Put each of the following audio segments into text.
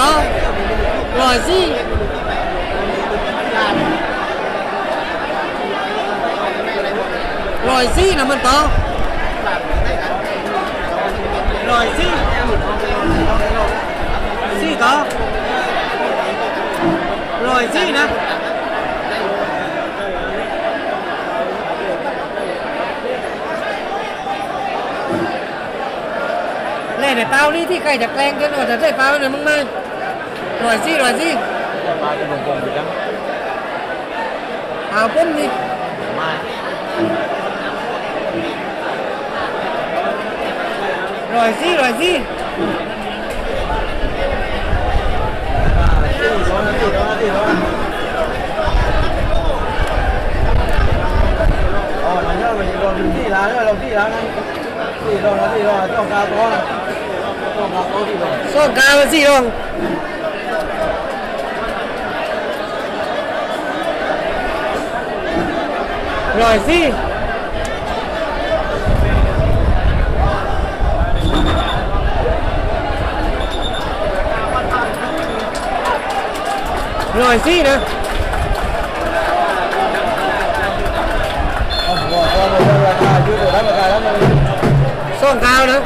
ต่อร้อสี่ร้อสี่น้ำมันต่อร้อยสี่สี่ต่อร้อยสี่นะเล่นในเป้านี่ที่ใครจะแกล้งกันว่าจะได้เป้าเนี่ยมึงมา loại gì loại gì ba cái đồng vòng gì đó à bông gì? Mai loại gì loại gì Ờ, nó nhớ mình còn đứng gì lá nữa, lòng gì lá này Gì rồi, nó gì rồi, tổng cao to này Tổng cao to gì rồi Tổng cao gì rồi? Rồi gì? Rồi gì nữa? Sơn cao nữa.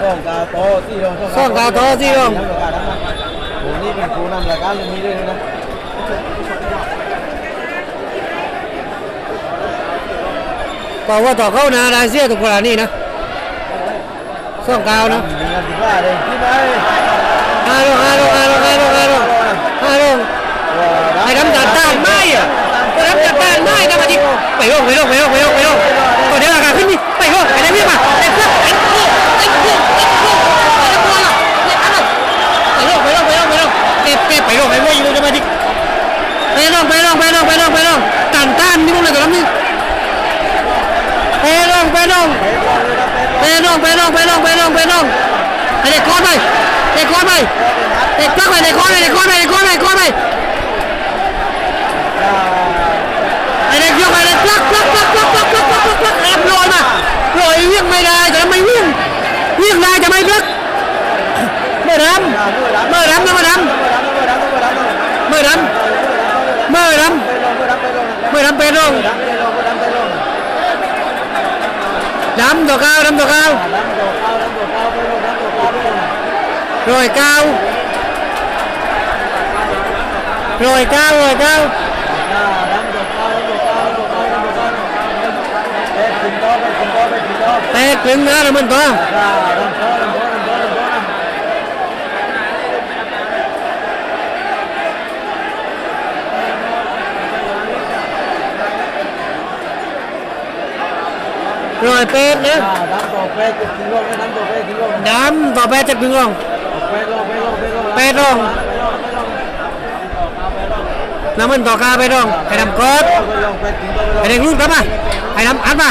Sơn cao to gì không? Sơn cao to gì không? Bốn đi mình phú nằm là cao lên đi đây nữa. บอกว่าต่อเข้านาดาเซียตรงกลานี่นะส่องกาวนะฮัโหลฮาโลฮาโลฮาโลฮาโลไปทำจัดตานไม่อะไอ้ดำจัดตานไม่นะมาจิไปโยกไปโยกไปโยกไปโยกไปโยกอนเดี๋ยวราคาขึ้นนี่ไปโยกไปได้ไม่มาไอ้เพื่อนไอ้เพื่อนไอ้เพื่อนไอ้เพื่อนไอ้เพื่อนไปโยกไปโยกไปโยกไปโยกเก็บเก็บไปโยกไปโยกอยู่จะมาดิไปโยกไปโยกไปโยกไปโยกไปโยก ลงไปลงไปน้องไปน้องไปน้องไปน้องไปน้องไอเด็กคอนไปเด็กคอนไปเด็กพักไปเด็กคอนไปเด็กคอนไปเด็กคอนไปคอนไปไอเด็กยกไปเด็กพักพักพักพักพักพักพักพักพักแอบลอยมาลอยวิ่งไม่ได้จะไม่วิ่งวิ่งได้จะไม่พักเมื่อดำเมื่อดำนะเมื่อดำเมื่อดำเมื่อดำเมื่อดำเป็นลง ดำตัวเก้าดำตัวเก้า rồi cao rồi cao rồi cao tét cứng đó là mình có รอยเป็ดนะน้ำต่อไปจะถึงโลกน้ำต่อไปถึงลกน้ำต่อไปจะถึงโลกเป็ดโลกเป็ดโลกน้ำมันต่อกาเปดองไอ้น้ำกอดไอ้เด็กลูกทำมาไอ้น้ำอัดมา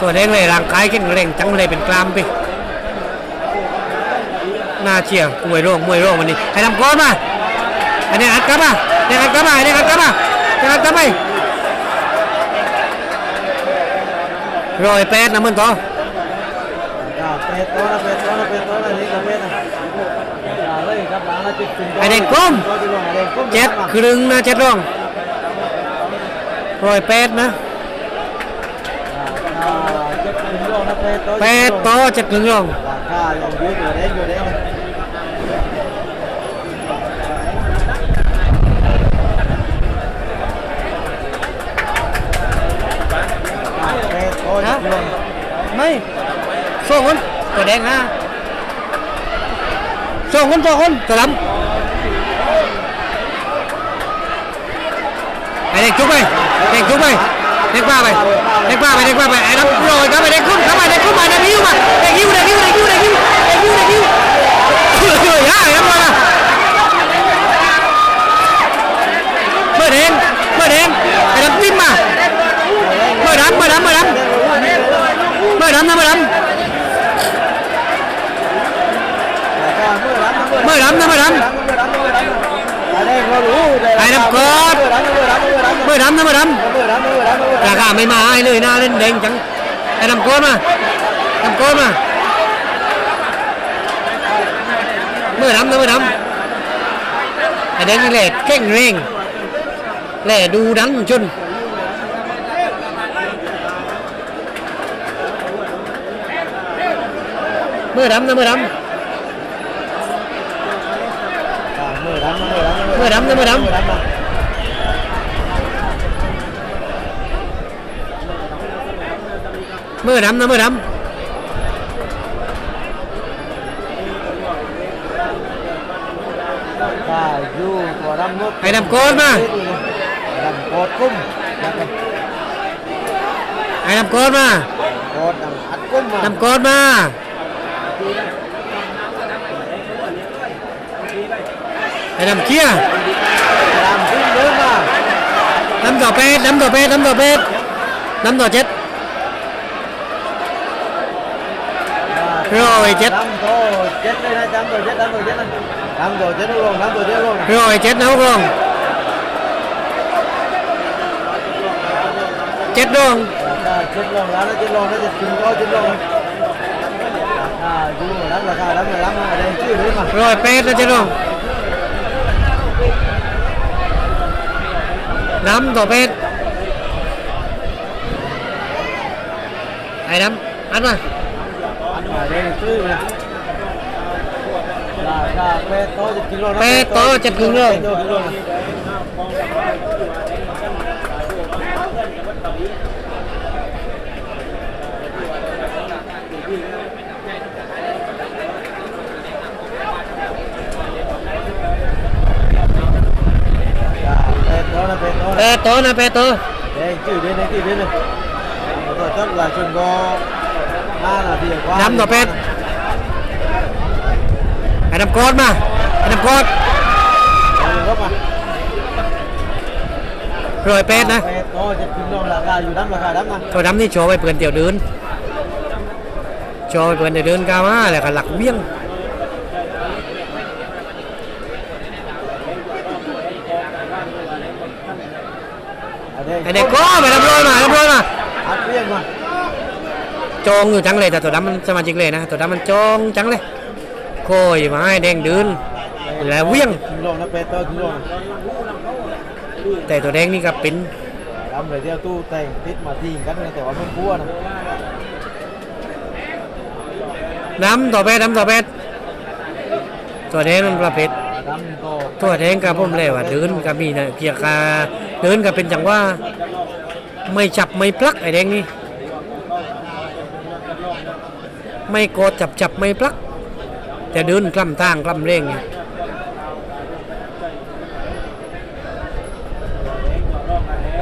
ตัวเด้งเลยร่างกายแข็งแรงจังเลยเป็นกลามไปหน้าเชี่ยมวยโรงมวยโรงวันนี้ใอ้นำกอดมา Ini angkat mah, ini angkat mah, ini angkat mah, ini angkat mah. Rồi pet nằm bên to. Ai đèn cơm Chết krưng na chết luôn Rồi pet nữa Pet to chết krưng luôn ด้ฮะไม่สองคนตัวแดงฮะสองคนสองคนตัวดำไอเด็กจุ๊บไปเด็กจุ๊บไปเด็กบ้าไปเด็กบ้าไปเด็กบ้าไปไอ้ดำโรยครับไปเด็กขึ้นเข้าไปเด็กขึ้นมาเด็กหิ้วมาเด็กหิ้วเด็กหิ้วเด็กหิ้วเด็กหิ้วเด็กหิ้วเด็กหิ้วเฮ้ยเฮ้ยฮ่าครับมาเมื่อเดงเมื่อเดงไอ้น้ำปิ้มมาเมื่อดำเมื่อดำเมื่อดำ เมื่อดำนะเมื่อดำเมื่อดำนะเมื่อดำไอ้น้ำกอด มื่อดำนะเมื่อด น้ำมือน้ำมือน้ำมือำราคาไม่มาให้เลยหน้าเล่นแดงจังไอ้ดำโกนมาดำโกนมาเมื่อดำนะเมื่อดำไอ้แดงนี่แห ละเก่งเร่งแหละดูดันจนเมื่อดำนะเมื่อดำเมื่อดำนะเมื่อดำเมื่อดำนะเมื่อดถ้า อยู่ตัวดำมุกำไอ้ดำโกนมาดำโกดกุ้มดำไอ้ดำโก นมาโกดดำอัดกุ้มมาดำโกนมาไอ้ดำเคี้ยดำขึ้นเยอะมาดำต่อเป็ดดำต่อ เป็ดดำต่อเป็ดดำต่อเจ็ดร้อยเจ็ด ดำโตเจ็ดเลยนะดำโตเจ็ดดำโตเจ็ดนะดำโตเจ็ดลงดำโตเจ็ดลง ร้อยเจ็ดนะพวกเราเจ็ดดวง ถ้าเจ็ดลงแล้วนะเจ็ดลงแล้วจะถึงก็เจ็ดลงถ้าอยู่ดำราคาดำดำอะไรชื่อเ นะเจ็ดดวงดำต่อเป็ดไอ้ดำอัดมาอันมาเลยชื่อเลยราคาเป็ดโตจะกิโลนะเป็ดโตจะถึงเรื่องเป็ดโตกิโลนะ Dạ, เป็ดโตนะเป็ดโตนะเป็ดโตนะเป็ดโตเด้ชื่อเด้ชื่อเด้เลยก็จัด là chừng có ba là thì qua ดำต่อเป็ดไอ้ดำโกดมาไอ้ดำโกด gấp mà ร้อยเป็ดนะเป็ดโตจะกินลงราคาอยู่ดำราคาดำนะตัวดำนี่โชว์ไปเปื่อนเตี่ยวเดินโชว์ไปเปื่อนเตี่ยวเดินกามาแล้วก็หลักเบี้ยง ở đây ไอ้เด็กก็มารับร้อยมารับร้อยมา áp riêng mà จองอยู่จังเลยแต่ตัวดำมันสมาชิกเลยนะตัวดำมันจองจังเลยโคยมาให้แดงเดินแล้วเวียงกินลงนะเป็ดโตกินลงแต่ตัวแดงนี่ก็เป็นดำเลยเดียวตู้แต่งติดมาทีกันนะแต่ว่ามันกลัวนะดำต่อแปดดำต่อแปดตัวแดงมันประเภทดำโตตัวแดงกับผมเลยว่าเดินก็มีนะเกียร์กาเดินก็เป็นจังว่า ไม่จับไม่ปลักไอ้แดงนี่ ไม่โกดจับจับไม่ปลัก แต่เดินกล้ำทางกล้ำเร่งไง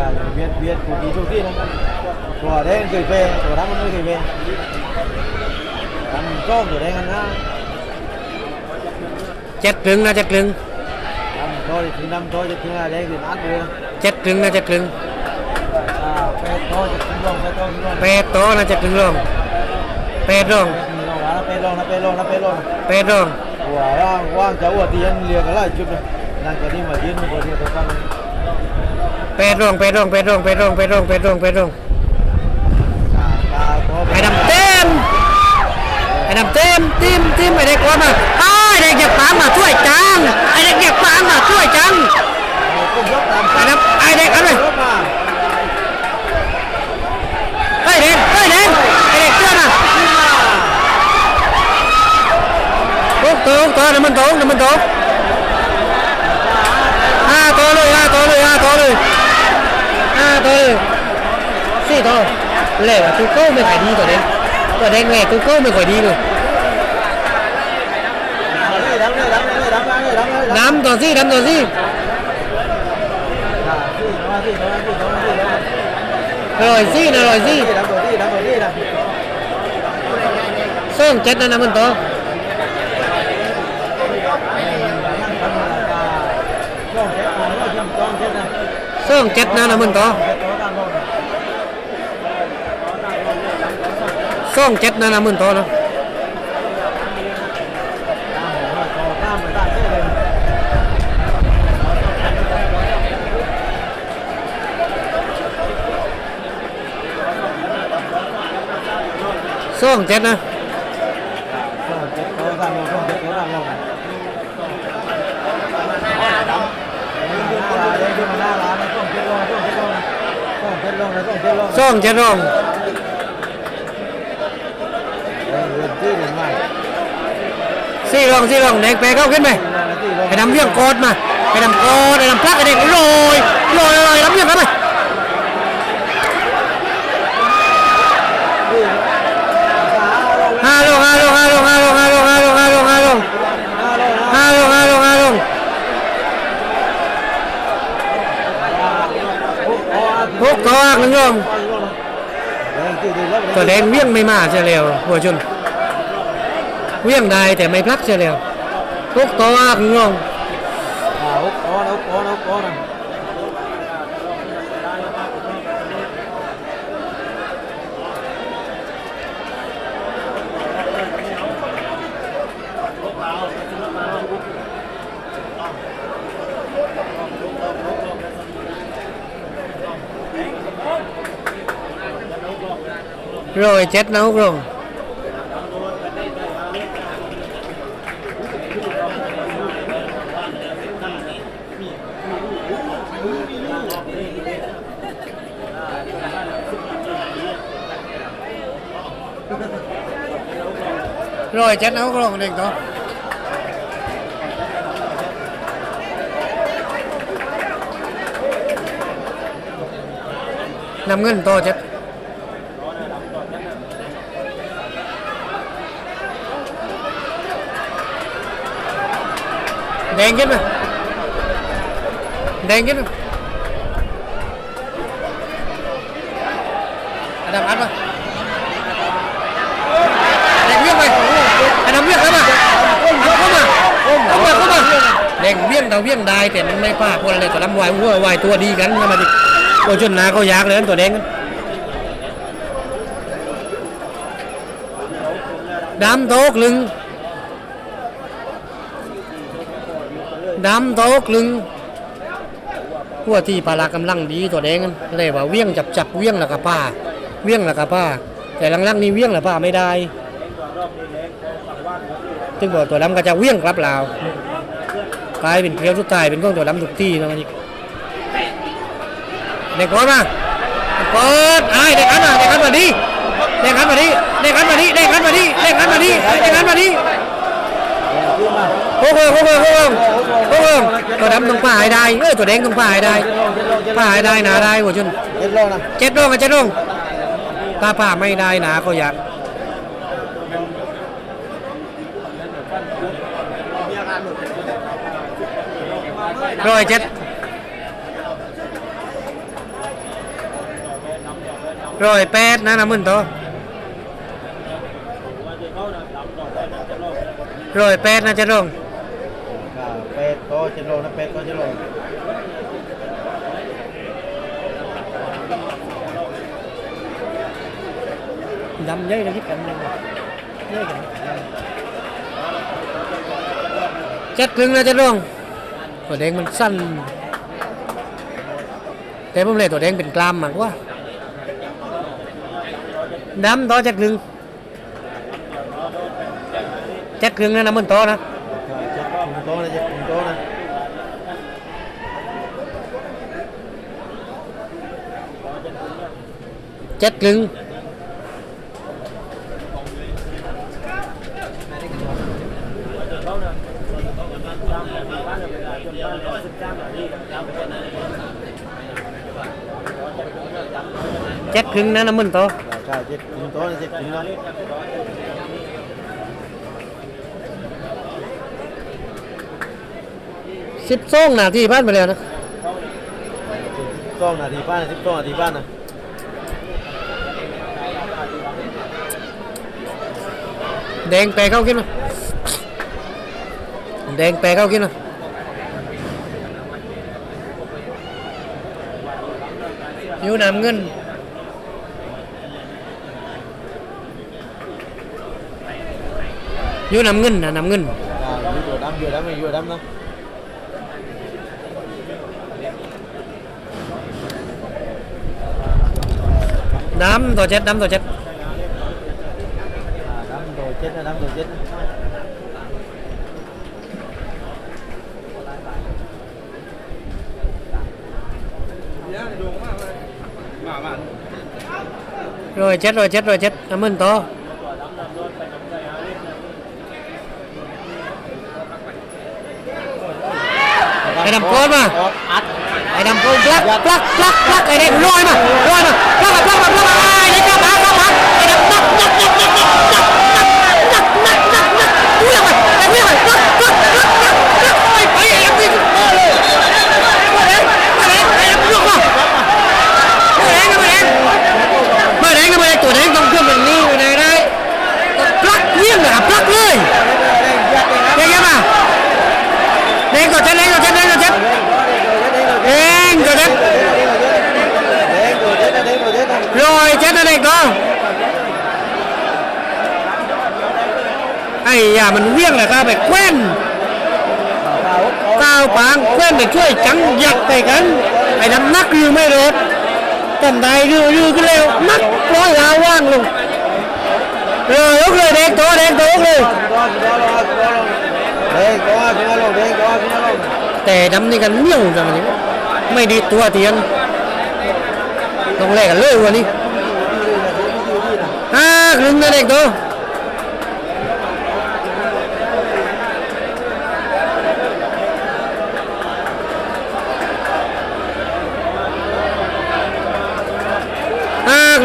à việt việt của kỳ châu kia đó của đây gửi về của đám nó gửi về đám có của đây ăn ha เจ็ดครึ่งนะเจ็ดครึ่ง đám thôi thì năm thôi thì cứ là đây thì ăn được เจ็ดครึ่งนะเจ็ดครึ่ง à เป็ดโตจะกินลงเป็ดโตกินลงแปดโตนะเจ็ดครึ่งลงแปดลงเป็ดลงนะเป็ดลง นะเป็ดลงนะเป็ดลงนะแปดลงหัวว่างว่างจะหัวตีนเรียกอะไรจุดเลยนั่นก็ที่มายืนมาคนเดียวตัวกันแปดลงแปดลงแปดลงแปดลงแปดลงแปดลงแปดลงตาตาโตไอ้ดำเต็มไอ้ดำเต็มติมติมไอ้เด็กว่ามาไอ้เด็กอยากปางมาช่วยจังไอ้เด็กอยากปางมาช่วยจังกุ้งยกตามไอ้ดำไอเด็กอะไรยกมาไอ้เด็กไอ้เด็กไอ้เด็กเชื่อนะ โอ้โตโตน้ำมันโตน้ำมันโตห้าโตเลยห้าโตเลยห้าโตเลยห้าโตเลยสี่โตเล่ว่ะตูโก้ไม่ เสื่องเจ็ดนะนะมึงต่อซ่องเจ็ดนะนะมึงต่อนะซ่องเจ็ดนะ สองเจ็ดโลซ่องเจ็ดร่องเดินที่หนึ่งใหม่สี่ร่องสี่รองแดงแปรเข้าขึ้นไปไอ้ดำเวียงโกดมาไอ้ดำโกดไอ้ดำพลักไอเด็กโรยโรยโรยดำเวียงเข้าไปห้าลงห้าลงห้าลงห้าลงห้าลงห้าลงห้าลงห้าลงห้าลงห้าลงห้าลงหกตัวหนึ่งลง ตัวแดงเวียงไม่มาเสียแล้วหัวชนเวียงได้แต่ไม่พลักเสียแล้วหกตัวหนึ่งลง rồi chết nấu rồi. Rồi chết nấu rồi đừng có năm ngân to chết. Denk etme. Denk etme. Adam atma. Denk biết mày. Adam biết lắm à. Không mà. Không mà không mà. Denk biết tao biết đai thì mình mới pha con này tao làm hoài hoài hoài tua đi gắn mà đi. Ôi chân ná có giá lên tao đen. Đám tốt lưng น้ำโต๊ะลึงดำโตกลึงหัวที่ปลากำลังดีตัวแดงเลยว่าเวี่ยงจับจับเวี่ยงล้วก็ป้า เวี่ยงล้วก็ป้า แต่ลังๆนี่เวี่ยงล้วป้าไม่ได้ถึงบอกตัวดำก็จะเวี่ยงกลับลาวกลายเป็นเกลียวสุดท้ายเป็นของตัวดำทุกที่นะมันอีกเด็กกอนมาเด็กก้อนไอ้เด็กขันมาเด็กขันมาดิเด็กขันมาดิเด็กขันมาดิเด็กขันมาดิเด็กขันมาดิเด็กขันมาดิ โค้งโค้งโค้งโค้งโค้งตัวดำต้องป่าให้ได้เออตัวแดงต้องป่าให้ได้ป่าให้ได้หนาได้หัวชนเจ็ดโลนะเจ็ดลงกันเจ็ดลงตาป่าไม่ได้หนาเขาอยากร้อยเจ็ดร้อยแปดนะนะมึนโตร้อยแปดนะเจ็ดลง เป็ดโตเจ็ดโลนะเป็ดโตเจ็ดโลดำเยอะเลยที่กันเลยเยอะกันเจ็ดครึ่งแล้วเจ็ดลงตัวแดงมันสั้น แต่ผมเลยตัวแดงเป็นกลามมากกว่าดำต่อเจ็ดครึ่งเจ็ดครึ่งนะน้ำมันต่อนะเจ็ดถึงโตนะเจ็ดถึงโตนะ เจ็ดครึ่งเจ็ดครึ่งนะน้ำมันต่อใช่เจ็ดถึงโตนะเจ็ดถึงนะสิบสองนาทีผ่านไปแล้วนะ สองนาทีป้านสิบสองนาทีป้านนะแดงแปเข้ากินมาแดงแปเข้ากินมาอยู่น้ำเงินอยู่น้ำเงินนะน้ำเงินอ่าอยู่ดำอยู่ดำอยู่ดำนะ năm rồi chết năm rồi chết. Năm tổ chết năm tổ chết rồi chết rồi chết rồi, chết. Cảm ơn to. Cái nằm cốt mà. นมาอัดำโกนปลักปลักปลักปลักไอ้เด็กลอยมาลอยมาปลักปลักปลักปลักไอ้เด็กกลับมาเข้ามาไอ้ดำนักนักนักนักนักนักนัก อย่ามันเวี่ยงเลยครับไปแคว้นก้าวปางแคว้นไปช่วยจังหยักไปกันไอ้น้ำนักยือไม่รถตันใดยือยือก็เร็วนักร้อยลาว่างลงเออลุกเลยเด็กตัวเด็กตัวลุกเลยแต่ดำนี่กันเนี่ยวจังเลยไม่ดีตัวเตียนต้องแลกกันเลยวันนี้ฮ่าครึ่งนะเด็กตัว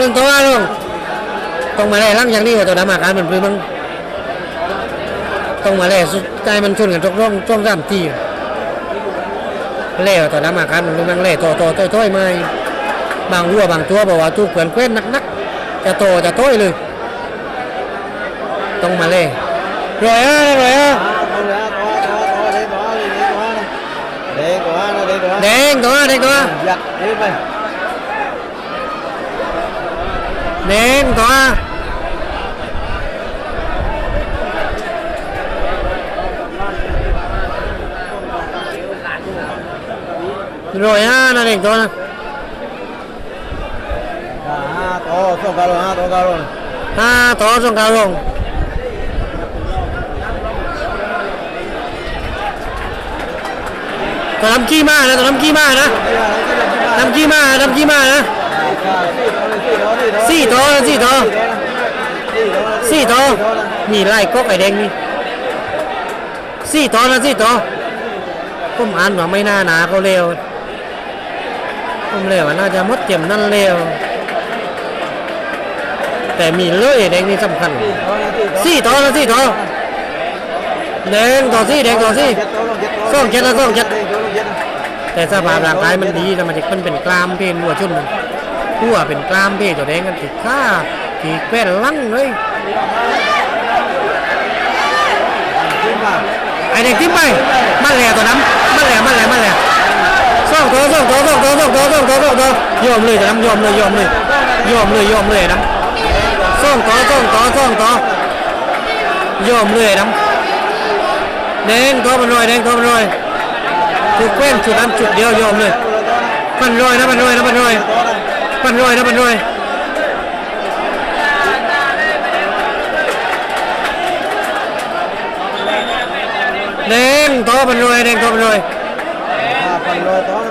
นึงตัวลงต้องมาแล่ลังอย่างนี้ว่าตัวดำอาการมันปลื้มมั้งต้องมาแล่สุดใจมันชนกันทุกร่องช่วงสามทีเล่ตัวดำอาการมันปลื้มมั้งเล่ตัวตัวตัวตัวไม่บางวัวบางตัวบอกว่าทุกเพื่อนเพื่อนนักนักๆจะโตจะโต้ยเลย ต้องมาเล่รวยอะรวยอะแดงตัวแดงตัว giặt đi mày แดงตัวรวยอะนั่นเองตัวนะ à to to cao rồi ha to cao rồi อ่าต่อส่งกาวลงตัวน้ำขี้มากนะตัวน้ำขี้มากนะน้ำขี้มากน้ำขี้มากนะ สี่ตัวสี่ตัวสี่ตัวนี่ไล่ก๊กไอ้แดงนี่สี่ตัวนะสี่ตัวผมอ่านว่าไม่น่าหนาเขาเร็วผมเร็วน่าจะมดเจ็มนั่นเร็วแต่มีเลื่อยแดงนี่สำคัญสี่ตัวนะสี่ตัวแดงต่อสี่แดงต่อสี่ส่องเจ็ดแต่สภาพร่างกายมันดีนะมันจะมันเป็นกล้ามเพนหัวชุ่นมัน หัวเป็นกลามเพตัวแดงกันติดข้าถีแป้นลังเลยไอเด็กทิ้งไปมันแหล่ตัวน้ำมันแหล่มันแหล่มันแหล่ส่องตัวส่องตัวส่องตัวส่องตัวส่องตัวส่องตัวยอมเลยตัวน้ำยอมเลยยอมเลยยอมเลยยอมเลยน้ำส่องตัวส่องตัวส่องตัวยอมเลยน้ำแดงตัวมันลอยแดงตัวมันลอยถูกแกล้งจุดนั้นจุดเดียวยอมเลยปันรอยนะปันรอยนะปันรอย ปันรวยนะปันรวยเด้งโตปันรวยเด้งโตปันรวยปันรวยโต้นร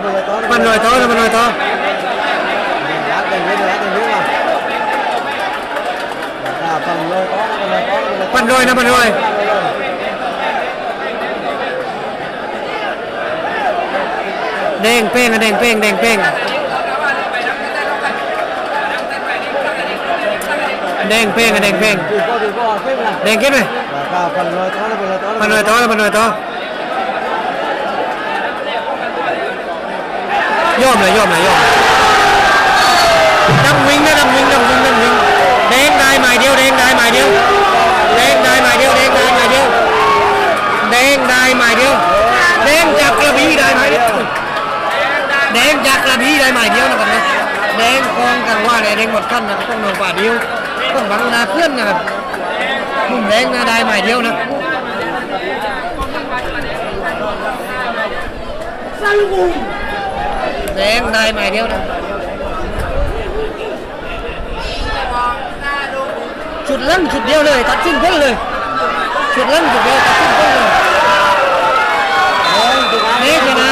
ปันรวยโตรัปันรวยโตปันรวยนะปันรวยเด้งเป้งเด้งเป้งเด้งเป้ง แดงเป้งอะแดงเป้งแดงเก็บไหมปันรอยต่อนะปันรอยต่อยอมเลยยอมเลยยอมดำวิ่งนะดำวิ่งดำวิ่งดำวิ่งแดงได้หมายเดียวแดงได้หมายเดียวแดงได้หมายเดียวแดงได้หมายเดียวแดงได้หมายเดียวแดงจับกระบี่ได้หมายเดียวแดงจับกระบี่ได้หมายเดียวนะครับนะแดงกองกันว่าแดงหมดขั้นนะต้องหนึ่งฝ่าเดียว ต้องบังนาเพื่อนนะครับมุมแดงนะได้หมายเดียวนะแดงได้หมายเดียวนะชุดดลั่งชุดเดียวเลยตัดสิ้นเพ้นเลยชุดลั่งชุดเดียวตัดสิ้นเพ้นเลยนะเด็กชนะ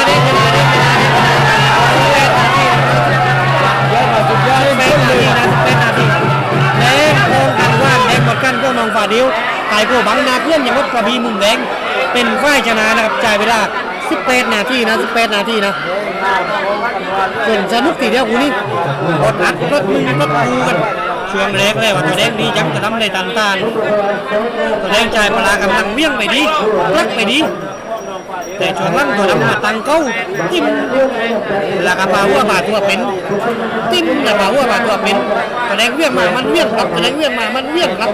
น้องฝ่าดิ้วไก่โกบังนาเพื่อนอย่างรถกระบีมุมแดง เป็นฝ่ายชนะนะครับจ่ายเวลา18นาทีนะ18นาทีนะเป็นสนุกทีเดียวกูนี่รถอัดรถมึงรถกูกันช่วงแรกเลยว่าตัวแดงดีจังจะทำอะไรต่างๆตัวแดงใจายปลากำลังเมี่ยงไปดีลักไปดี แต่ช่วงล่างตัวดำมาตังเก้าจิ้มแล้วก็ปลาหัวบาดตัวเป็นจิ้มแล้วปลาหัวบาดตัวเป็นตัวแดงเวียงมามันเวียงครับตัวแดงเวียงมามันเวียงครับ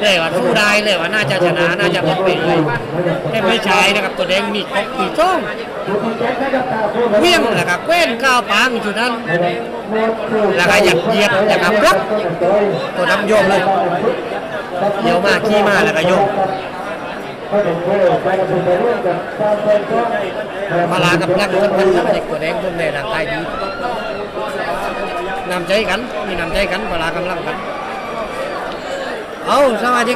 เลยว่าสู้ได้เลยว่าน่าจะชนะน่าจะหมดไปเลยแต่ไม่ใช่นะครับตัวแดงมีครบมีช่องเวียงแล้วก็แคว้นก้าวปางจุดนั้นแล้วก็หยัดเหยียดแล้วก็ปลักตัวน้ำโยมเลยเดี๋ยวมาขี้มาแล้วก็โยม มาลากับนักมันมันเด็กตัวแดงคนในร่างกายดีนำใจกันมีนำใจกันมาลากำลังกัน เอาสวัสดี